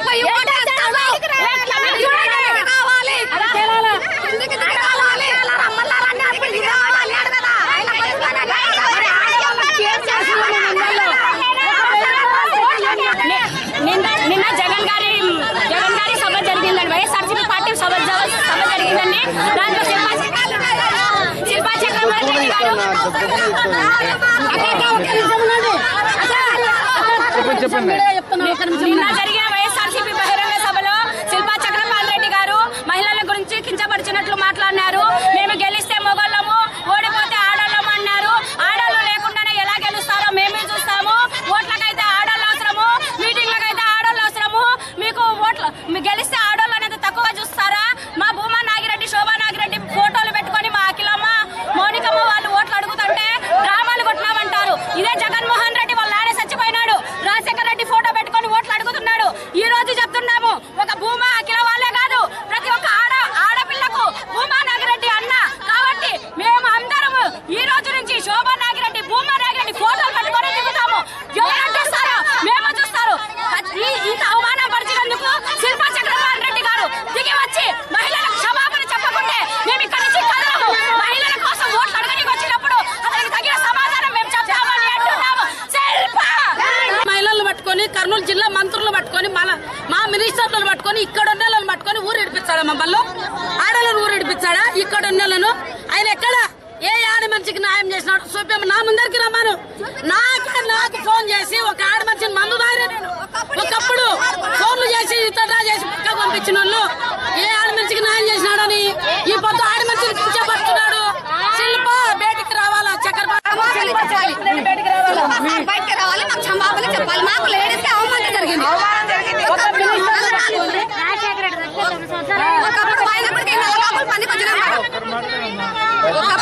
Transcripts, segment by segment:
పోయి? నిన్న జగన్ గారి జగన్ గారి సభ జరిగిందండి వైఎస్ఆర్సీపీ పార్టీ సభ సభ జరిగిందండి దాంట్లో శిల్పా చక్రవర్తి గారు నిన్న జరిగిన పట్టుకొని ఇక్కడ ఉన్న వాళ్ళని పట్టుకొని ఊరు ఇడిపించాడా మమ్మల్ని? ఆడలను ఊరు ఇడిపించాడా? ఇక్కడ ఉన్న వాళ్ళను ఆయన ఎక్కడ? ఏ ఆడ మనిషికి న్యాయం చేసినాడు? చూపాము నా ముందరికి రమ్మను. నాకే నాకు ఫోన్ చేసి ఒక ఆడ మనిషిని మందు తాగిన నేను. ఒకప్పుడు ఫోన్లు చేసి ఇతడా చేసి పక్కకు పంపించిన వాళ్ళు ఏ ఆడ మనిషికి న్యాయం చేసినాడని? ఈ పొద్దు ఆడ మనిషిని కించపడుతున్నాడు శిల్ప బయటికి రావాలా? చక్కెర Oh.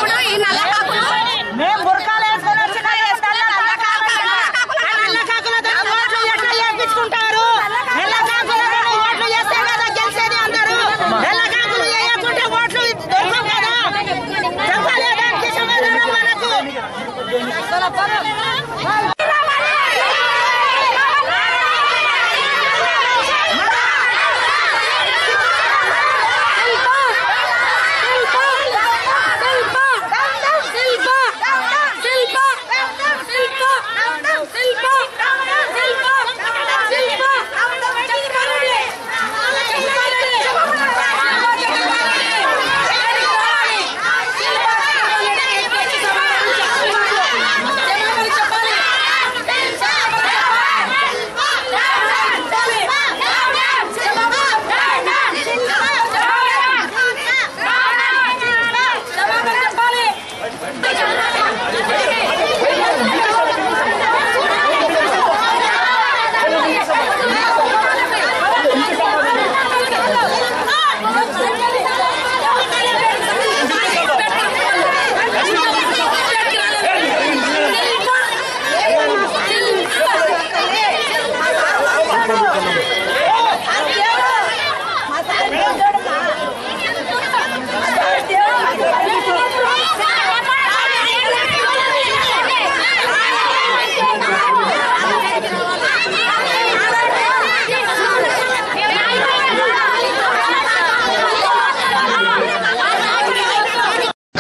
非常非常